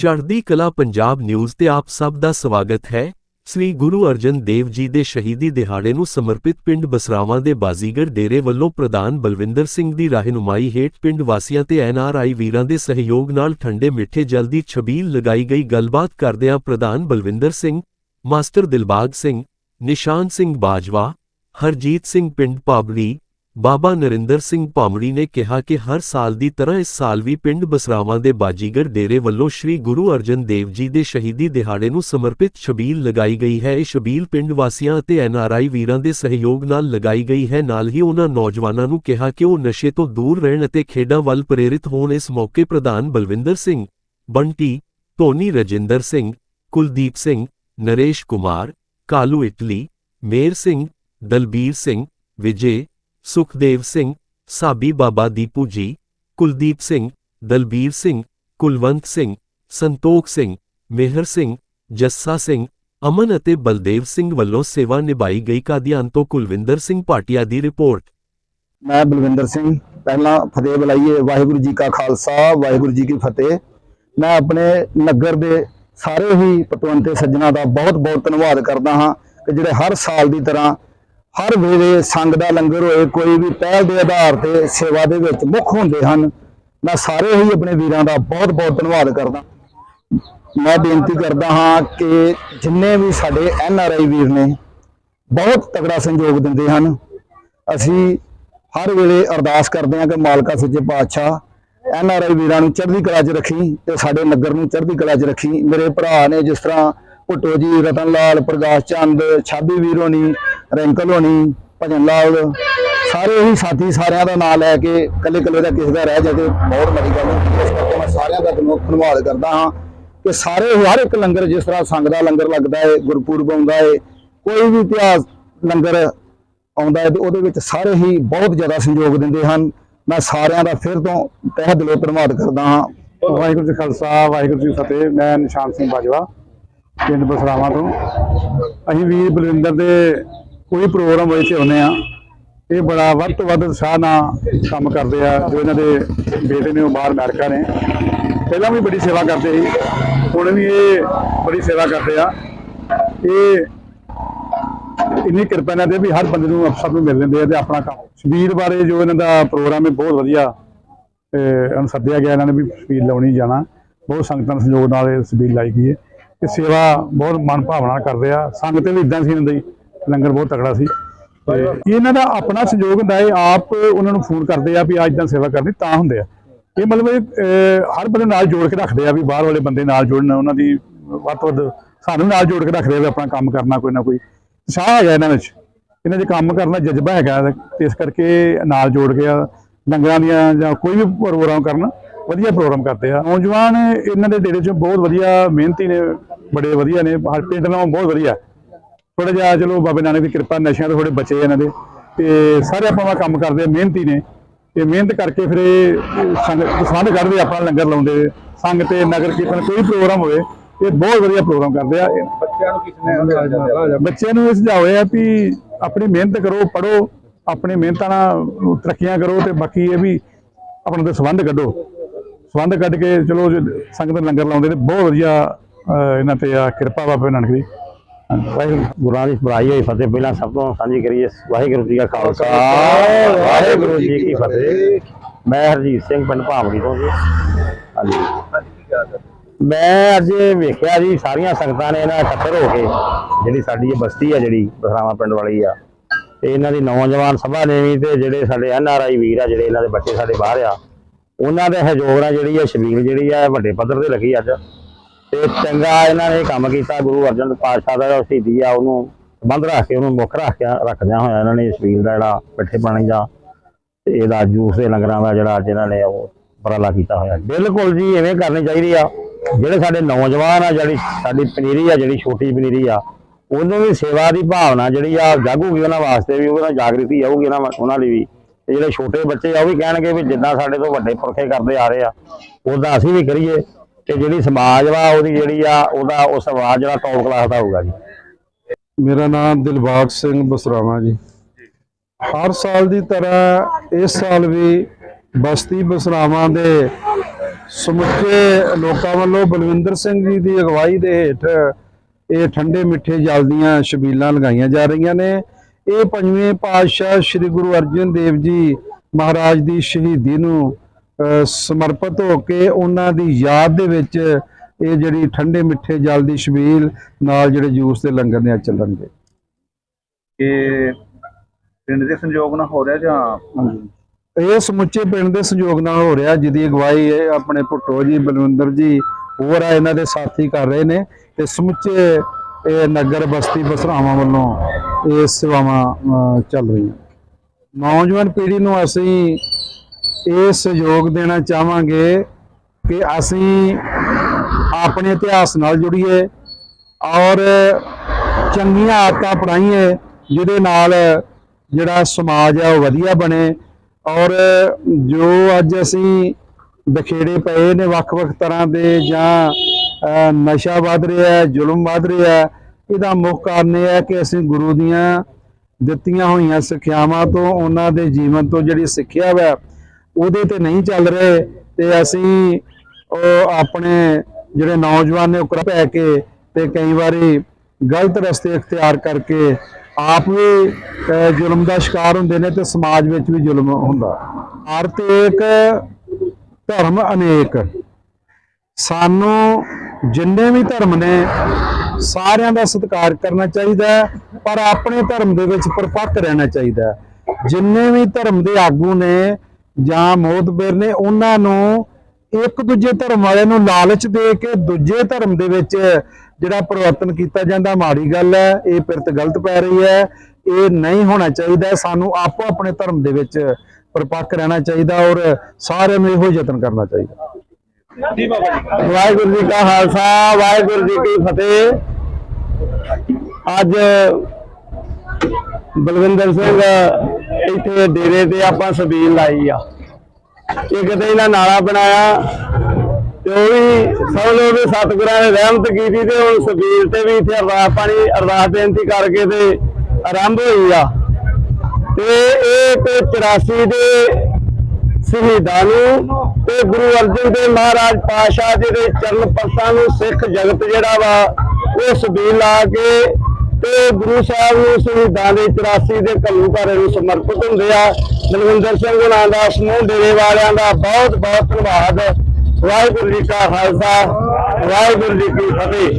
ਚੜ੍ਹਦੀ ਕਲਾ ਪੰਜਾਬ ਨਿਊਜ਼ ਤੇ ਆਪ ਸਭ ਦਾ ਸਵਾਗਤ ਹੈ। ਸ੍ਰੀ ਗੁਰੂ ਅਰਜਨ ਦੇਵ ਜੀ ਦੇ ਸ਼ਹੀਦੀ ਦਿਹਾੜੇ ਨੂੰ ਸਮਰਪਿਤ ਪਿੰਡ ਬਸਰਾਵਾਂ ਦੇ ਬਾਜ਼ੀਗਰ ਡੇਰੇ ਵੱਲੋਂ ਪ੍ਰਧਾਨ ਬਲਵਿੰਦਰ ਸਿੰਘ ਦੀ ਰਹਿਨੁਮਾਈ ਹੇਠ ਪਿੰਡ ਵਾਸੀਆਂ ਤੇ ਐਨਆਰਆਈ ਵੀਰਾਂ ਦੇ ਸਹਿਯੋਗ ਨਾਲ ਠੰਡੇ ਮਿੱਠੇ ਜਲ ਦੀ ਛਬੀਲ ਲਗਾਈ ਗਈ ਗੱਲਬਾਤ ਕਰਦਿਆਂ ਪ੍ਰਧਾਨ ਬਲਵਿੰਦਰ ਸਿੰਘ, ਮਾਸਟਰ ਦਿਲਬਾਗ ਸਿੰਘ, ਨਿਸ਼ਾਨ ਸਿੰਘ ਬਾਜਵਾ, ਹਰਜੀਤ ਸਿੰਘ ਪਿੰਡ ਪਾਬੜੀ ਬਾਬਾ ਨਰਿੰਦਰ ਸਿੰਘ ਪਾਮੜੀ ਨੇ ਕਿਹਾ ਕਿ ਹਰ ਸਾਲ ਦੀ ਤਰ੍ਹਾਂ ਇਸ ਸਾਲ ਵੀ ਪਿੰਡ ਬਸਰਾਵਾਂ ਦੇ ਬਾਜੀਗਰ ਡੇਰੇ ਵੱਲੋਂ ਸ੍ਰੀ ਗੁਰੂ ਅਰਜਨ ਦੇਵ ਜੀ ਦੇ ਸ਼ਹੀਦੀ ਦਿਹਾੜੇ ਨੂੰ ਸਮਰਪਿਤ ਛਬੀਲ ਲਗਾਈ ਗਈ ਹੈ। ਇਹ ਛਬੀਲ ਪਿੰਡ ਵਾਸੀਆਂ ਅਤੇ ਐਨਆਰਆਈ ਵੀਰਾਂ ਦੇ ਸਹਿਯੋਗ ਨਾਲ ਲਗਾਈ ਗਈ ਹੈ। ਨਾਲ ਹੀ ਉਹਨਾਂ ਨੌਜਵਾਨਾਂ ਨੂੰ ਕਿਹਾ ਕਿ ਉਹ ਨਸ਼ੇ ਤੋਂ ਦੂਰ ਰਹਿਣ ਅਤੇ ਖੇਡਾਂ ਵੱਲ ਪ੍ਰੇਰਿਤ ਹੋਣ। ਇਸ ਮੌਕੇ ਪ੍ਰਧਾਨ ਬਲਵਿੰਦਰ ਸਿੰਘ, ਬੰਟੀ, ਧੋਨੀ ਰਜਿੰਦਰ ਸਿੰਘ, ਕੁਲਦੀਪ ਸਿੰਘ, ਨਰੇਸ਼ ਕੁਮਾਰ, ਕਾਲੂ ਇਟਲੀ, ਮੇਰ ਸਿੰਘ, ਦਲਬੀਰ ਸਿੰਘ, ਵਿਜੇ ਸੁਖਦੇਵ ਸਿੰਘ, ਸਾਬੀ ਬਾਬਾ ਦੀਪੂ ਜੀ, ਕੁਲਦੀਪ ਸਿੰਘ, ਦਲਬੀਰ ਸਿੰਘ, ਕੁਲਵੰਤ ਸਿੰਘ, ਸੰਤੋਖ ਸਿੰਘ, ਮਿਹਰ ਸਿੰਘ, ਜੱਸਾ ਸਿੰਘ, ਅਮਨ ਅਤੇ ਬਲਦੇਵ ਸਿੰਘ ਵੱਲੋਂ ਸੇਵਾ ਨਿਭਾਈ ਗਈ ਕਾਦੀਆਨ ਤੋਂ ਕੁਲਵਿੰਦਰ ਸਿੰਘ ਭਾਟੀਆ ਦੀ ਰਿਪੋਰਟ। ਮੈਂ ਬਲਵਿੰਦਰ ਸਿੰਘ, ਪਹਿਲਾਂ ਫਤਿਹ ਬੁਲਾਈਏ, ਵਾਹਿਗੁਰੂ ਜੀ ਕਾ ਖਾਲਸਾ, ਵਾਹਿਗੁਰੂ ਜੀ ਕੀ ਫਤਿਹ। ਮੈਂ ਆਪਣੇ ਨਗਰ ਦੇ ਸਾਰੇ ਹੀ ਪਤਵੰਤੇ ਸੱਜਣਾ ਦਾ ਬਹੁਤ ਬਹੁਤ ਧੰਨਵਾਦ ਕਰਦਾ ਹਾਂ ਕਿ ਜਿਹੜੇ ਹਰ ਸਾਲ ਦੀ ਤਰ੍ਹਾਂ ਹਰ ਵੇਲੇ ਸੰਗ ਦਾ ਲੰਗਰ ਹੋਏ, ਕੋਈ ਵੀ ਪਹਿਲ ਦੇ ਆਧਾਰ ਤੇ ਸੇਵਾ ਦੇ ਵਿੱਚ ਮੁੱਖ ਹੁੰਦੇ ਹਨ, ਮੈਂ ਸਾਰੇ ਹੀ ਆਪਣੇ ਵੀਰਾਂ ਦਾ ਬਹੁਤ ਬਹੁਤ ਧੰਨਵਾਦ ਕਰਦਾ। ਮੈਂ ਬੇਨਤੀ ਕਰਦਾ ਹਾਂ ਕਿ ਜਿੰਨੇ ਵੀ ਸਾਡੇ ਐਨ ਆਰ ਆਈ ਵੀਰ ਨੇ, ਬਹੁਤ ਤਕੜਾ ਸੰਯੋਗ ਦਿੰਦੇ ਹਨ। ਅਸੀਂ ਹਰ ਵੇਲੇ ਅਰਦਾਸ ਕਰਦੇ ਹਾਂ ਕਿ ਮਾਲਕਾ ਸੱਚੇ ਪਾਤਸ਼ਾਹ ਐਨ ਆਰ ਆਈ ਵੀਰਾਂ ਨੂੰ ਚੜ੍ਹਦੀ ਕਲਾ 'ਚ ਰੱਖੀ ਤੇ ਸਾਡੇ ਨਗਰ ਨੂੰ ਚੜ੍ਹਦੀ ਕਲਾ 'ਚ ਰੱਖੀ। ਮੇਰੇ ਭਰਾ ਨੇ ਜਿਸ ਤਰ੍ਹਾਂ ਭੁੱਟੋ ਜੀ, ਰਤਨ ਲਾਲ, ਪ੍ਰਕਾਸ਼ ਚੰਦ, ਛਾਬੀ ਵੀਰ ਹੋਣੀ ਰੈਂਕਲ ਹੋਣੀ, ਭਜਨ ਲਾਲ, ਸਾਰੇ ਹੀ ਸਾਥੀ ਸਾਰਿਆਂ ਦਾ ਨਾਮ ਲੈ ਕੇ ਕੱਲੇ ਕੱਲੇ ਦਾ ਕਿਸੇ ਦਾ ਰਹਿ ਜਾਵੇ, ਬਹੁਤ ਬੜੀ ਗੱਲ ਇਸ ਕਰਕੇ ਮੈਂ ਸਾਰਿਆਂ ਦਾ ਧੰਨਵਾਦ ਧੰਨਵਾਦ ਕਰਦਾ ਹਾਂ ਕਿ ਸਾਰੇ, ਹਰ ਇੱਕ ਲੰਗਰ ਜਿਸ ਤਰ੍ਹਾਂ ਸੰਗ ਦਾ ਲੰਗਰ ਲੱਗਦਾ ਹੈ, ਗੁਰਪੁਰਬ ਆਉਂਦਾ ਹੈ, ਕੋਈ ਵੀ ਇਤਿਹਾਸ ਲੰਗਰ ਆਉਂਦਾ ਹੈ, ਤੇ ਉਹਦੇ ਵਿੱਚ ਸਾਰੇ ਹੀ ਬਹੁਤ ਜ਼ਿਆਦਾ ਸਹਿਯੋਗ ਦਿੰਦੇ ਹਨ। ਮੈਂ ਸਾਰਿਆਂ ਦਾ ਫਿਰ ਤੋਂ ਤਹਿ ਦਿਲੋਂ ਧੰਨਵਾਦ ਕਰਦਾ ਹਾਂ। ਵਾਹਿਗੁਰੂ ਜੀ ਖਾਲਸਾ, ਵਾਹਿਗੁਰੂ ਜੀ ਫਤਿਹ। ਮੈਂ ਨਿਸ਼ਾਨ ਸਿੰਘ ਬਾਜਵਾ, ਪਿੰਡ ਬਸਰਾਵਾਂ ਤੋਂ। ਅਸੀਂ ਵੀਰ ਬਲਵਿੰਦਰ ਦੇ ਕੋਈ ਪ੍ਰੋਗਰਾਮ ਹੋਏ ਤੇ ਆਉਂਦੇ ਆ। ਇਹ ਬੜਾ ਵੱਧ ਤੋਂ ਵੱਧ ਉਤਸ਼ਾਹ ਨਾਲ ਕੰਮ ਕਰਦੇ ਆ। ਜੋ ਇਹਨਾਂ ਦੇ ਬੇਟੇ ਨੇ ਉਹ ਬਾਹਰ ਅਮਰੀਕਾ ਨੇ। ਪਹਿਲਾਂ ਵੀ ਬੜੀ ਸੇਵਾ ਕਰਦੇ ਸੀ। ਹੁਣ ਵੀ ਇਹ ਬੜੀ ਸੇਵਾ ਕਰਦੇ ਆ। ਇਹ ਇੰਨੀ ਕਿਰਪਾ ਇਹਨਾਂ ਦੇ ਵੀ ਹਰ ਬੰਦੇ ਨੂੰ ਅਫਸਰ ਨੂੰ ਮਿਲ ਲੈਂਦੇ ਆ ਤੇ ਆਪਣਾ ਕੰਮ ਸ਼ਬੀਰ ਬਾਰੇ ਜੋ ਇਹਨਾਂ ਦਾ ਪ੍ਰੋਗਰਾਮ ਹੈ, ਬਹੁਤ ਵਧੀਆ, ਤੇ ਸੱਦਿਆ ਗਿਆ। ਇਹਨਾਂ ਨੇ ਵੀ ਸਬੀਰ ਲਾਉਣੀ ਜਾਣਾ। ਬਹੁਤ ਸੰਗਤਾਂ ਦੇ ਸਹਿਯੋਗ ਨਾਲ ਇਹ ਸਬੀਰ ਲਾਈ ਗਈ ਹੈ। ਤੇ ਸੇਵਾ ਬਹੁਤ ਮਨ ਭਾਵਨਾ ਨਾਲ ਕਰਦੇ ਆ। ਸੰਗਤ ਵੀ ਇਦਾਂ ਸੀ ਇਹਨਾਂ ਦੀ। ਲੰਗਰ ਬਹੁਤ ਤਕੜਾ ਸੀ। ਤੇ ਇਹਨਾਂ ਦਾ ਆਪਣਾ ਸਹਿਯੋਗ ਹੁੰਦਾ ਹੈ ਆਪ ਉਹਨਾਂ ਨੂੰ ਫੋਨ ਕਰਦੇ ਆ ਵੀ ਅੱਜ ਤਾਂ ਸੇਵਾ ਕਰਨੀ ਤਾਂ ਹੁੰਦੇ ਆ। ਇਹ ਮਤਲਬ ਅਹ, ਹਰ ਬੰਦੇ ਨਾਲ ਜੋੜ ਕੇ ਰੱਖਦੇ ਆ ਵੀ ਬਾਹਰ ਵਾਲੇ ਬੰਦੇ ਨਾਲ ਜੁੜਨ ਉਹਨਾਂ ਦੀ ਵੱਧ ਤੋਂ ਵੱਧ ਸਾਨੂੰ ਨਾਲ ਜੋੜ ਕੇ ਰੱਖਦੇ ਆ ਵੀ ਆਪਣਾ ਕੰਮ ਕਰਨਾ ਕੋਈ ਨਾ ਕੋਈ। ਉਤਸ਼ਾਹ ਹੈਗਾ ਇਹਨਾਂ ਵਿੱਚ। ਇਹਨਾਂ 'ਚ ਕੰਮ ਕਰਨ ਦਾ ਜਜ਼ਬਾ ਹੈਗਾ ਤੇ ਇਸ ਕਰਕੇ ਨਾਲ ਜੋੜ ਕੇ ਲੰਗਰਾਂ ਦੀਆਂ ਜਾਂ ਕੋਈ ਵੀ ਪ੍ਰੋਗਰਾਮ ਕਰਨ ਵਧੀਆ ਪ੍ਰੋਗਰਾਮ ਕਰਦੇ ਆ। ਨੌਜਵਾਨ ਇਹਨਾਂ ਦੇ ਡੇਰੇ 'ਚ ਬਹੁਤ ਵਧੀਆ ਮਿਹਨਤੀ ਨੇ ਬੜੇ ਵਧੀਆ ਨੇ। ਹਰ ਪਿੰਡ ਨਾਲੋਂ ਬਹੁਤ ਵਧੀਆ। ਥੋੜਾ ਜਿਹਾ ਚਲੋ ਬਾਬੇ ਨਾਨਕ ਦੀ ਕਿਰਪਾ ਨਸ਼ਿਆਂ ਤੋਂ ਥੋੜੇ ਬਚੇ ਇਹਨਾਂ ਦੇ। ਤੇ ਸਾਰੇ ਆਪਾਂ ਦਾ ਕੰਮ ਕਰਦੇ ਆ ਮਿਹਨਤੀ ਨੇ। ਤੇ ਮਿਹਨਤ ਕਰਕੇ ਫਿਰ ਇਹ ਸੰਗ ਸੰਧ ਕਰਦੇ ਆਪਣਾ ਲੰਗਰ ਲਾਉਂਦੇ ਸੰਗ ਤੇ ਨਗਰ ਕੀਰਤਨ ਕੋਈ ਪ੍ਰੋਗਰਾਮ ਹੋਵੇ ਇਹ ਬਹੁਤ ਵਧੀਆ ਪ੍ਰੋਗਰਾਮ ਕਰਦੇ ਆ। ਬੱਚਿਆਂ ਨੂੰ ਕਿਸਨੇ ਬੱਚਿਆਂ ਨੂੰ ਇਹ ਵੀ ਆਪਣੀ ਮਿਹਨਤ ਕਰੋ ਪੜੋ ਆਪਣੀ ਮਿਹਨਤਾਂ ਨਾਲ ਤਰੱਕੀਆਂ ਕਰੋ ਤੇ ਬਾਕੀ ਇਹ ਵੀ ਆਪਣਾ ਤੇ ਸੰਬੰਧ ਕੱਢੋ। ਸੰਬੰਧ ਕੱਢ ਕੇ ਚਲੋ ਸੰਗਤ ਲੰਗਰ ਲਾਉਂਦੇ ਤੇ ਬਹੁਤ ਵਧੀਆ ਇਹਨਾਂ ਤੇ ਆ ਕਿਰਪਾ ਬਾਬੇ ਨਾਨਕ ਦੀ। ਵਾਹਿਗੁਰੂ ਗੁਰਾਂ ਦੀ ਬੜਾਈ ਹੋਈ ਫਤਿਹ। ਪਹਿਲਾਂ ਸਭ ਤੋਂ ਸਾਂਝੀ ਕਰੀਏ ਵਾਹਿਗੁਰੂ ਜੀ ਕਾ ਖਾਲਸਾ। ਵਾਹਿਗੁਰੂ ਜੀ ਕੀ ਫਤਿਹ। ਮੈਂ ਹਰਜੀਤ ਸਿੰਘ ਪਿੰਡ ਭਾਵੜੀ ਤੋਂ ਜੀ। ਹਾਂਜੀ। ਮੈਂ ਅੱਜ ਵੇਖਿਆ ਜੀ ਸਾਰੀਆਂ ਸੰਗਤਾਂ ਨੇ ਇਹਨਾਂ ਇਕੱਠਰ ਹੋ ਕੇ ਜਿਹੜੀ ਸਾਡੀ ਇਹ ਬਸਤੀ ਆ ਜਿਹੜੀ ਬਸਰਾਵਾਂ ਪਿੰਡ ਵਾਲੀ ਆ ਤੇ ਇਹਨਾਂ ਦੀ ਨੌਜਵਾਨ ਸਭਾ ਨੇ ਵੀ ਤੇ ਜਿਹੜੇ ਸਾਡੇ ਐਨ ਆਰ ਆਈ ਵੀਰ ਆ ਜਿਹੜੇ ਇਹਨਾਂ ਦੇ ਬੱਚੇ ਸਾਡੇ ਬਾਹਰ ਆ ਉਹਨਾਂ ਦੇ ਨਾਲ ਜਿਹੜੀ ਆ ਸ਼ਬੀਲ ਜਿਹੜੀ ਆ ਵੱਡੇ ਪੱਧਰ ਤੇ ਲੱਗੀ ਅੱਜ। ਤੇ ਚੰਗਾ ਇਹਨਾਂ ਨੇ ਕੰਮ ਕੀਤਾ, ਗੁਰੂ ਅਰਜਨ ਪਾਤਸ਼ਾਹ ਦਾ ਸ਼ਹੀਦੀ ਆ, ਉਹਨੂੰ ਸੰਬੰਧ ਰੱਖ ਕੇ, ਉਹਨੂੰ ਮੁੱਖ ਰੱਖ ਕੇ ਰੱਖਦਿਆਂ ਹੋਇਆ ਇਹਨਾਂ ਨੇ ਸਪੀਲ ਦਾ ਜਿਹੜਾ ਮਿੱਠੇ ਪਾਣੀ ਦਾ ਇਹਦਾ ਜੂਸ ਦੇ ਲੰਗਰਾਂ ਦਾ ਜਿਹੜਾ ਅੱਜ ਇਹਨਾਂ ਨੇ ਉਹ ਉਪਰਾਲਾ ਕੀਤਾ ਹੋਇਆ। ਬਿਲਕੁਲ ਜੀ ਐਵੇਂ ਕਰਨੀ ਚਾਹੀਦੀ ਆ। ਜਿਹੜੇ ਸਾਡੇ ਨੌਜਵਾਨ ਆ, ਜਿਹੜੀ ਸਾਡੀ ਪਨੀਰੀ ਆ, ਜਿਹੜੀ ਛੋਟੀ ਪਨੀਰੀ ਆ, ਉਹਨੂੰ ਵੀ ਸੇਵਾ ਦੀ ਭਾਵਨਾ ਜਿਹੜੀ ਆ, ਜਾਗੂਗੀ ਉਹਨਾਂ ਵਾਸਤੇ ਵੀ, ਉਹਨਾਂ ਜਾਗਰਤੀ ਆਊਗੀ ਉਹਨਾਂ ਉਹਨਾਂ ਲਈ ਵੀ। ਤੇ ਜਿਹੜੇ ਛੋਟੇ ਬੱਚੇ ਆ, ਉਹ ਵੀ ਕਹਿਣਗੇ ਵੀ ਜਿੱਦਾਂ ਸਾਡੇ ਤੋਂ ਵੱਡੇ ਪੁਰਖੇ ਕਰਦੇ ਆ ਰਹੇ ਆ ਉਦਾਂ ਅਸੀਂ ਵੀ ਕਰੀਏ। ਤੇ ਜਿਹੜੀ ਸਮਾਜ ਵਾ, ਉਹਦੀ ਜਿਹੜੀ ਆ, ਉਹਦਾ ਉਹ ਸਮਾਜ ਜਿਹੜਾ ਟੌਪ ਕਲਾਸ ਦਾ ਹੋਊਗਾ ਜੀ। ਮੇਰਾ ਨਾਮ ਦਿਲਬਾਗ ਸਿੰਘ ਬਸਰਾਵਾ ਜੀ। ਹਰ ਸਾਲ ਦੀ ਤਰ੍ਹਾਂ ਇਸ ਸਾਲ ਵੀ ਬਸਤੀ ਬਸਰਾਵਾਂ ਦੇ ਸਮੁੱਚੇ ਲੋਕਾਂ ਵੱਲੋਂ ਬਲਵਿੰਦਰ ਸਿੰਘ ਜੀ ਦੀ ਅਗਵਾਈ ਦੇ ਹੇਠ ਇਹ ਠੰਡੇ ਮਿੱਠੇ ਜਲ ਦੀਆਂ ਸ਼ਬੀਲਾਂ ਲਗਾਈਆਂ ਜਾ ਰਹੀਆਂ ਨੇ। ਇਹ ਪੰਜਵੇਂ ਪਾਤਸ਼ਾਹ ਸ੍ਰੀ ਗੁਰੂ ਅਰਜਨ ਦੇਵ ਜੀ ਮਹਾਰਾਜ ਦੀ ਸ਼ਹੀਦੀ ਨੂੰ ਸਮਰਪਿਤ ਹੋ ਕੇ ਉਹਨਾਂ ਦੀ ਯਾਦ ਦੇ ਵਿੱਚ ਇਹ ਜਿਹੜੀ ਠੰਡੇ ਮਿੱਠੇ ਜਲ ਦੀ ਛਬੀਲ ਨਾਲ ਜਿਹੜੇ ਜੂਸ ਦੇ ਲੰਗਰ ਨੇ ਚੱਲਣਗੇ ਕਿ ਪਿੰਡ ਦੇ ਸੰਯੋਗ ਨਾਲ ਹੋ ਰਿਹਾ ਜਾਂ ਇਹ ਸਮੁੱਚੇ ਪਿੰਡ ਦੇ ਸਹਿਯੋਗ ਨਾਲ ਹੋ ਰਿਹਾ ਜਿਹਦੀ ਅਗਵਾਈ ਇਹ ਆਪਣੇ ਭੁੱਟੋ ਜੀ ਬਲਵਿੰਦਰ ਜੀ ਹੋਰ ਆ ਇਹਨਾਂ ਦੇ ਸਾਥੀ ਕਰ ਰਹੇ ਨੇ ਤੇ ਸਮੁੱਚੇ ਇਹ ਨਗਰ ਬਸਤੀ ਬਸਰਾਵਾਂ ਵੱਲੋਂ ਇਹ ਸੇਵਾਵਾਂ ਚੱਲ ਰਹੀਆਂ। ਨੌਜਵਾਨ ਪੀੜ੍ਹੀ ਨੂੰ ਅਸੀਂ ਇਹ ਸਹਿਯੋਗ ਦੇਣਾ ਚਾਹਾਂਗੇ ਕਿ ਅਸੀਂ ਆਪਣੇ ਇਤਿਹਾਸ ਨਾਲ ਜੁੜੀਏ ਔਰ ਚੰਗੀਆਂ ਆਦਤਾਂ ਅਪਣਾਈਏ, ਜਿਹਦੇ ਨਾਲ ਜਿਹੜਾ ਸਮਾਜ ਆ ਉਹ ਵਧੀਆ ਬਣੇ ਔਰ ਜੋ ਅੱਜ ਅਸੀਂ ਬਖੇੜੇ ਪਏ ਨੇ ਵੱਖ-ਵੱਖ ਤਰ੍ਹਾਂ ਦੇ ਜਾਂ ਨਸ਼ਾ ਵੱਧ ਰਿਹਾ ਜ਼ੁਲਮ ਵੱਧ ਰਿਹਾ ਇਹਦਾ ਮੁੱਖ ਕਾਰਨ ਇਹ ਹੈ ਕਿ ਅਸੀਂ ਗੁਰੂ ਦੀਆਂ ਦਿੱਤੀਆਂ ਹੋਈਆਂ ਸਿੱਖਿਆਵਾਂ ਤੋਂ, ਉਹਨਾਂ ਦੇ ਜੀਵਨ ਤੋਂ ਜਿਹੜੀ ਸਿੱਖਿਆ ਵਾ ਉਹਦੇ ਤੇ ਨਹੀਂ ਚੱਲ ਰਹੇ ਤੇ ਅਸੀਂ ਉਹ ਆਪਣੇ ਜਿਹੜੇ ਨੌਜਵਾਨ ਨੇ ਉਕਰ ਪੈ ਕੇ ਤੇ ਕਈ ਵਾਰੀ ਗਲਤ ਰਸਤੇ ਇਖਤਿਆਰ ਕਰਕੇ ਆਪ ਵੀ ਅਹ, ਜ਼ੁਲਮ ਦਾ ਸ਼ਿਕਾਰ ਹੁੰਦੇ ਨੇ ਤੇ ਸਮਾਜ ਵਿੱਚ ਵੀ ਜ਼ੁਲਮ ਹੁੰਦਾ। ਅਰਥ ਧਰਮ ਅਨੇਕ। ਸਾਨੂੰ ਜਿੰਨੇ ਵੀ ਧਰਮ ਨੇ ਸਾਰਿਆਂ ਦਾ ਸਤਿਕਾਰ ਕਰਨਾ ਚਾਹੀਦਾ ਹੈ, ਪਰ ਆਪਣੇ ਧਰਮ ਦੇ ਵਿੱਚ ਪਰਪੱਕ ਰਹਿਣਾ ਚਾਹੀਦਾ ਜਿੰਨੇ ਵੀ ਧਰਮ ਦੇ ਆਗੂ ਨੇ ਜਾਂ ਮੋਤਬਰ ਨੇ ਉਹਨਾਂ ਨੂੰ ਇੱਕ ਦੂਜੇ ਧਰਮ ਵਾਲਿਆਂ ਨੂੰ ਲਾਲਚ ਦੇ ਕੇ ਦੂਜੇ ਧਰਮ ਦੇ ਵਿੱਚ ਜਿਹੜਾ ਪਰਿਵਰਤਨ ਕੀਤਾ ਜਾਂਦਾ, ਮਾੜੀ ਗੱਲ ਹੈ, ਇਹ ਪਿਰਤ ਗਲਤ ਪੈ ਰਹੀ ਹੈ। ਇਹ ਨਹੀਂ ਹੋਣਾ ਚਾਹੀਦਾ, ਸਾਨੂੰ ਆਪੋ ਆਪਣੇ ਧਰਮ ਦੇ ਵਿੱਚ ਪਰਪੱਕ ਰਹਿਣਾ ਚਾਹੀਦਾ ਔਰ ਸਾਰਿਆਂ ਨੂੰ ਇਹੋ ਯਤਨ ਕਰਨਾ ਚਾਹੀਦਾ। ਵਾਹਿਗੁਰੂ ਜੀ ਕਾ ਖਾਲਸਾ, ਵਾਹਿਗੁਰੂ ਜੀ ਕੀ ਫਤਿਹ। ਅੱਜ ਬਲਵਿੰਦਰ ਸਿੰਘ ਇੱਥੇ ਡੇਰੇ ਤੇ ਆਪਾਂ ਸਬੀਲ ਲਾਈ ਆ। ਇੱਕ ਤੇ ਇਹਨਾਂ ਨਾਲਾ ਬਣਾਇਆ ਤੇ ਉਹ ਵੀ ਸਭ ਲੋਕ ਸਤਿਗੁਰਾਂ ਨੇ ਰਹਿਮਤ ਕੀਤੀ ਤੇ ਹੁਣ ਸਬੀਲ ਤੇ ਵੀ ਇੱਥੇ ਅਰਦਾਸ ਪਾਣੀ, ਅਰਦਾਸ ਬੇਨਤੀ ਕਰਕੇ ਤੇ ਆਰੰਭ ਹੋਈ ਆ। ਤੇ ਇਹ ਤੇ 84 ਦੇ ਸ਼ਹੀਦਾਂ ਨੂੰ ਤੇ ਗੁਰੂ ਅਰਜਨ ਦੇਵ ਮਹਾਰਾਜ ਪਾਸ਼ਾ ਜੀ ਦੇ ਚਰਨ ਪਰਸਾਂ ਨੂੰ ਸਿੱਖ ਜਗਤ ਜਿਹੜਾ ਵਾ, ਉਹ ਸਬੀਲ ਲਾ ਕੇ ਤੇ ਗੁਰੂ ਸਾਹਿਬ ਨੂੰ ਸ਼ਹੀਦਾਂ ਦੇ 84 ਦੇ ਘੱਲੂਘਾਰੇ ਨੂੰ ਸਮਰਪਿਤ ਹੁੰਦੇ ਆ। ਬਲਵਿੰਦਰ ਸਿੰਘ ਉਹਨਾਂ ਦਾ, ਸਮੂਹ ਡੇਰੇ ਵਾਲਿਆਂ ਦਾ ਬਹੁਤ ਬਹੁਤ ਧੰਨਵਾਦ। ਵਾਹਿਗੁਰੂ ਜੀ ਕਾ ਖਾਲਸਾ, ਵਾਹਿਗੁਰੂ ਜੀ ਕੀ ਫਤਿਹ।